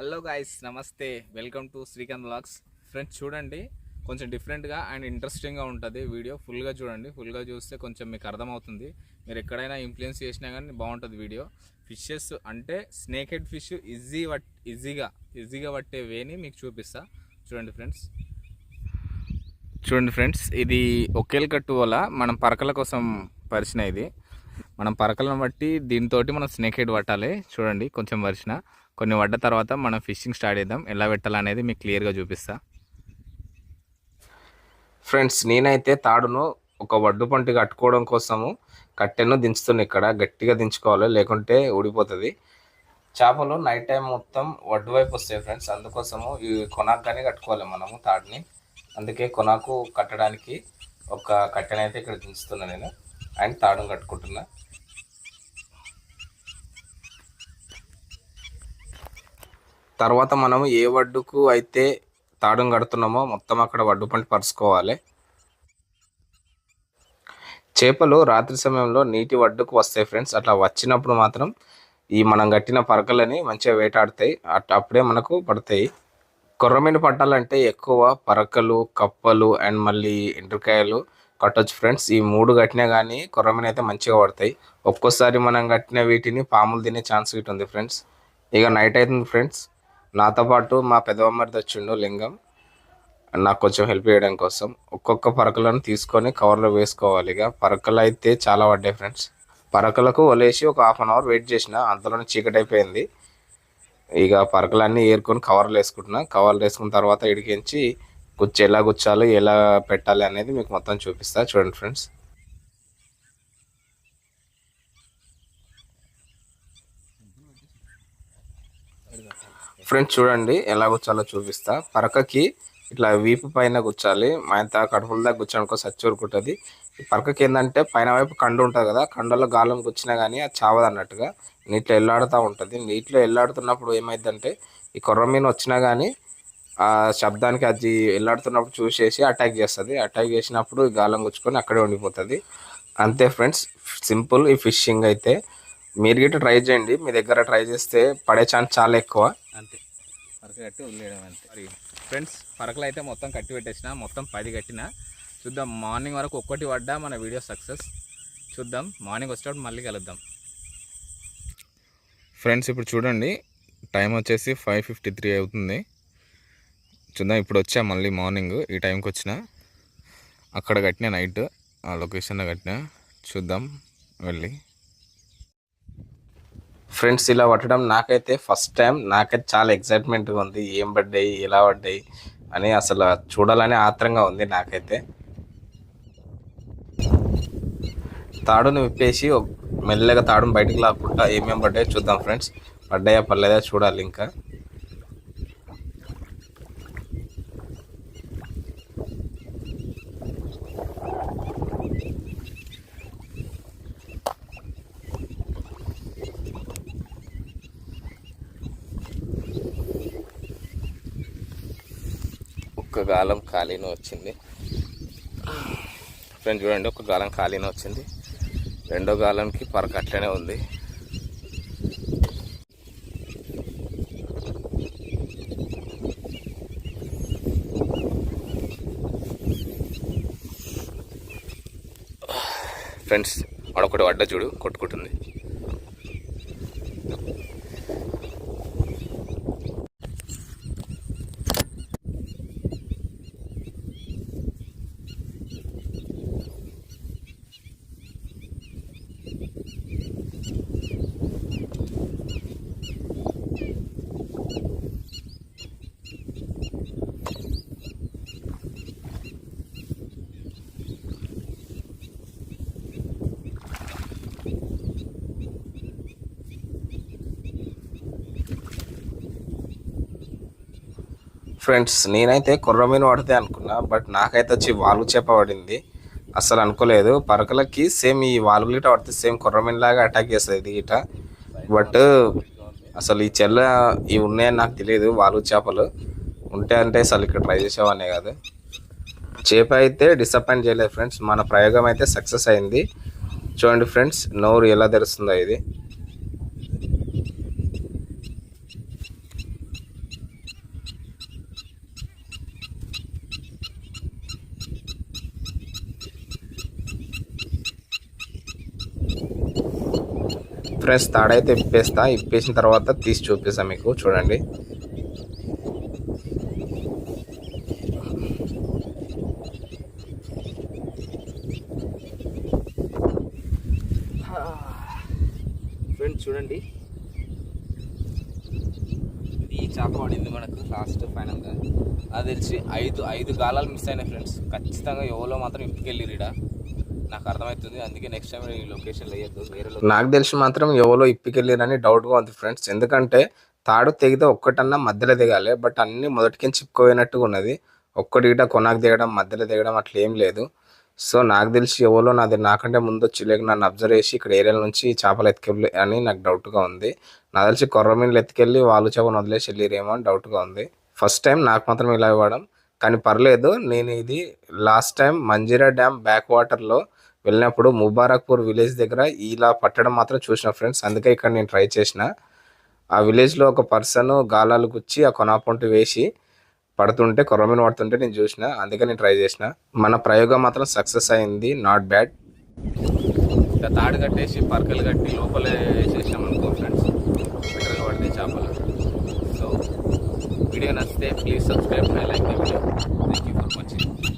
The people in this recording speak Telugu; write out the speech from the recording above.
హలో గాయస్ నమస్తే welcome to Srikanth vlogs friends చూడండి. కొంచెం డిఫరెంట్గా అండ్ ఇంట్రెస్టింగ్గా ఉంటుంది వీడియో ఫుల్గా చూడండి. ఫుల్గా చూస్తే కొంచెం మీకు అర్థమవుతుంది. మీరు ఎక్కడైనా ఇన్ఫ్లుయెన్స్ చేసినా కానీ బాగుంటుంది వీడియో ఫిషెస్ అంటే స్నేక్ హెడ్ ఫిష్ ఈజీ పట్ ఈజీగా ఈజీగా పట్టే వేని మీకు చూపిస్తా. చూడండి ఫ్రెండ్స్ చూడండి ఫ్రెండ్స్ ఇది ఒకేల్ కట్టు వల్ల మనం పరకల కోసం పరిచిన ఇది. మనం పరకలను బట్టి దీంతో మనం స్నేక్ హెడ్ పట్టాలి. చూడండి కొంచెం వరిసిన కొన్ని పడ్డ తర్వాత మనం ఫిషింగ్ స్టార్ట్ చేద్దాం. ఎలా పెట్టాలనేది మీకు క్లియర్గా చూపిస్తా. ఫ్రెండ్స్ నేనైతే తాడును ఒక వడ్డు పంటి కట్టుకోవడం కోసము కట్టెను దించుతున్నా ఇక్కడ. గట్టిగా దించుకోవాలి లేకుంటే ఊడిపోతుంది. చేపలు నైట్ టైం మొత్తం వడ్డు వైపు వస్తాయి ఫ్రెండ్స్. అందుకోసము ఈ కొనాకనే కట్టుకోవాలి మనము తాడుని. అందుకే కొనాకు కట్టడానికి ఒక కట్టెనైతే ఇక్కడ దించుతున్నా నేను. అండ్ తాడును కట్టుకుంటున్నా. తర్వాత మనం ఏ వడ్డుకు అయితే తాడును కడుతున్నామో మొత్తం అక్కడ వడ్డు పంట పరుచుకోవాలి. చేపలు రాత్రి సమయంలో నీటి వడ్డుకు వస్తాయి ఫ్రెండ్స్. అట్లా వచ్చినప్పుడు మాత్రం ఈ మనం కట్టిన పరకలని మంచిగా వేటాడుతాయి. అట్ అప్పుడే మనకు పడతాయి. కొర్రమీను పట్టాలంటే ఎక్కువ పరకలు కప్పలు అండ్ మళ్ళీ ఎండ్రకాయలు కట్టొచ్చు ఫ్రెండ్స్. ఈ మూడు కట్టినా కానీ కొర్రమీను అయితే మంచిగా పడతాయి. ఒక్కోసారి మనం కట్టిన వీటిని పాములు తినే ఛాన్స్ గిట్ ఉంది ఫ్రెండ్స్. ఇక నైట్ అవుతుంది ఫ్రెండ్స్. నాతో పాటు మా పెద్దమ్మడిది వచ్చిండు లింగం. నాకు కొంచెం హెల్ప్ చేయడం కోసం. ఒక్కొక్క పరకలను తీసుకొని కవర్లో వేసుకోవాలి ఇక. పరకలు అయితే చాలా పడ్డాయి ఫ్రెండ్స్ పరకలకు వలేసి ఒక హాఫ్ అన్ అవర్ వెయిట్ చేసిన. అంతలోనే చీకటి అయిపోయింది. ఇక పరకలన్నీ ఏరుకొని కవర్లు వేసుకుంటున్నా. కవర్లు వేసుకున్న తర్వాత ఇడికించి గుచ్చి ఎలా గుచ్చాలి ఎలా పెట్టాలి అనేది మీకు మొత్తం చూపిస్తా. చూడండి ఫ్రెండ్స్ ఫ్రెండ్స్ చూడండి ఎలా గుచ్చాలో చూపిస్తా. పరకకి ఇట్లా వీపు పైన గుచ్చాలి మాయంత కడుపుల దాకా గుచ్చానుకో సచ్చూరుకుంటుంది. ఈ పరకకి ఏంటంటే పైన వైపు కండు ఉంటుంది కదా కండలో గాలం గుచ్చినా కానీ అది చావదు అన్నట్టుగా. నీటిలో ఎల్లాడుతూ ఉంటుంది. నీటిలో ఎల్లాడుతున్నప్పుడు ఏమైందంటే ఈ కొర్ర మీన వచ్చినా కానీ ఆ శబ్దానికి అది ఎల్లాడుతున్నప్పుడు చూసేసి అటాక్ చేస్తుంది. అటాక్ చేసినప్పుడు ఈ గాలం గుచ్చుకొని అక్కడే ఉండిపోతుంది. అంతే ఫ్రెండ్స్ సింపుల్ ఈ ఫిషింగ్ అయితే. మీరు గిట్ట ట్రై చేయండి. మీ దగ్గర ట్రై చేస్తే పడే ఛాన్స్ చాలా ఎక్కువ. అంతే. పరక కట్టి వదిలేయడం అంతే. మరి ఫ్రెండ్స్ పరకలు అయితే మొత్తం కట్టి పెట్టేసిన మొత్తం పది కట్టిన. చూద్దాం మార్నింగ్ వరకు ఒక్కటి పడ్డా మన వీడియో సక్సెస్. చూద్దాం మార్నింగ్ వచ్చేటప్పుడు మళ్ళీ కలుద్దాం. ఫ్రెండ్స్ ఇప్పుడు చూడండి టైం వచ్చేసి ఫైవ్ ఫిఫ్టీ త్రీ అవుతుంది. చూద్దాం ఇప్పుడు వచ్చా మళ్ళీ మార్నింగ్ ఈ టైంకి వచ్చిన. అక్కడ కట్టిన నైట్ ఆ లొకేషన్లో కట్టిన. చూద్దాం వెళ్ళి. ఫ్రెండ్స్ ఇలా పట్టడం నాకైతే ఫస్ట్ టైం నాకైతే చాలా ఎక్సైట్మెంట్గా ఉంది. ఏం పడ్డాయి? ఎలా పడ్డాయి? అని అసలు చూడాలని ఆత్రంగా ఉంది నాకైతే. తాడుని విప్పేసి మెల్లగా తాడును బయటికి లాక్కుంటా ఏమేమి పడ్డాయో చూద్దాం ఫ్రెండ్స్. పడ్డాయా? పర్లేదా? చూడాలి ఇంకా. ఒక గాలం ఖాళీనే వచ్చింది. ఫ్రెండ్ చూడండి ఒక గాలం ఖాళీనే వచ్చింది. రెండో గాలంకి పరక అట్లనే ఉంది. ఫ్రెండ్స్ అడొకటి వడ్డ చూడు కొట్టుకుంటుంది. ఫ్రెండ్స్ నేనైతే కుర్రమీన పడితే అనుకున్నా బట్ నాకైతే వచ్చి వాలు చేప పడింది. అసలు అనుకోలేదు. పరకలకి సేమ్ ఈ వాలుగు గిట పడితే సేమ్ కుర్రమీన లాగా అటాక్ చేస్తుంది ఇది గిట బట్ అసలు ఈ చెల్ల ఇవి ఉన్నాయని నాకు తెలియదు వాలు చేపలు. ఉంటే అంటే అసలు ఇక్కడ ట్రై చేసేవానే కాదు. చేప అయితే డిసప్పాయింట్ చేయలేదు ఫ్రెండ్స్ మన ప్రయోగం అయితే సక్సెస్ అయింది. చూడండి ఫ్రెండ్స్ నోరు ఎలా తెరుస్తుందో ఇది. ఫ్రెండ్స్ తాడైతే ఇప్పేస్తా ఇప్పేసిన తర్వాత తీసి చూపిస్తా మీకు. చూడండి. ఫ్రెండ్స్ చూడండి. ఇది ఈ చేప పడింది మనకు లాస్ట్ ఫైనల్గా అది తెలిసి ఐదు ఐదు గాలాలు మిస్ అయినాయి ఫ్రెండ్స్. ఖచ్చితంగా ఎవరో మాత్రం ఇంటికెళ్ళి రీడా నాకు అర్థమవుతుంది అందుకే నెక్స్ట్ టైం ఈ లొకేషన్ వేయద్దు. వేరే నాకు తెలిసి మాత్రం ఎవరో ఇప్పికెళ్ళారని డౌట్గా ఉంది ఫ్రెండ్స్ ఎందుకంటే తాడు తెగితే ఒక్కటన్నా మధ్యలో దిగాలి బట్ అన్ని మొదటికి చిక్కుపోయినట్టుగా ఉన్నది. ఒక్కటి గిట కొనాకు దిగడం మధ్యలో దిగడం అట్లా ఏం లేదు. సో నాకు తెలిసి ఎవరో నాది నాకంటే ముందు వచ్చి లేక నన్ను అబ్జర్వ్ చేసి ఇక్కడ ఏరియాల నుంచి చేపలు ఎత్తుకెళ్ళి అని నాకు డౌట్గా ఉంది. నాకు తెలిసి కొర్రమీన్లు ఎత్తుకెళ్ళి వాళ్ళు చేపను వదిలేసి వెళ్ళిరేమో అని డౌట్గా ఉంది. ఫస్ట్ టైం నాకు మాత్రం ఇలా ఇవ్వడం. కానీ పర్లేదు నేను ఇది last time Manjira dam back వాటర్లో వెళ్ళినప్పుడు ముబారక్పూర్ విలేజ్ దగ్గర ఇలా పట్టడం మాత్రం చూసిన ఫ్రెండ్స్. అందుకే ఇక్కడ నేను ట్రై చేసిన. ఆ విలేజ్లో ఒక పర్సన్ గాలాలు గుచ్చి ఆ కొనాపొంటి వేసి పడుతుంటే కొర్రమీన పడుతుంటే నేను చూసిన. అందుకే నేను ట్రై చేసిన. మన ప్రయోగం మాత్రం సక్సెస్ అయింది. నాట్ బ్యాడ్ ఇంకా తాడు కట్టేసి పరకలు కట్టి లోపలే వేసేసాం అనుకో ఫ్రెండ్స్. బెటర్గా పడితే చేపలు. సో వీడియో నచ్చితే ప్లీజ్ సబ్స్క్రైబ్ మై లైక్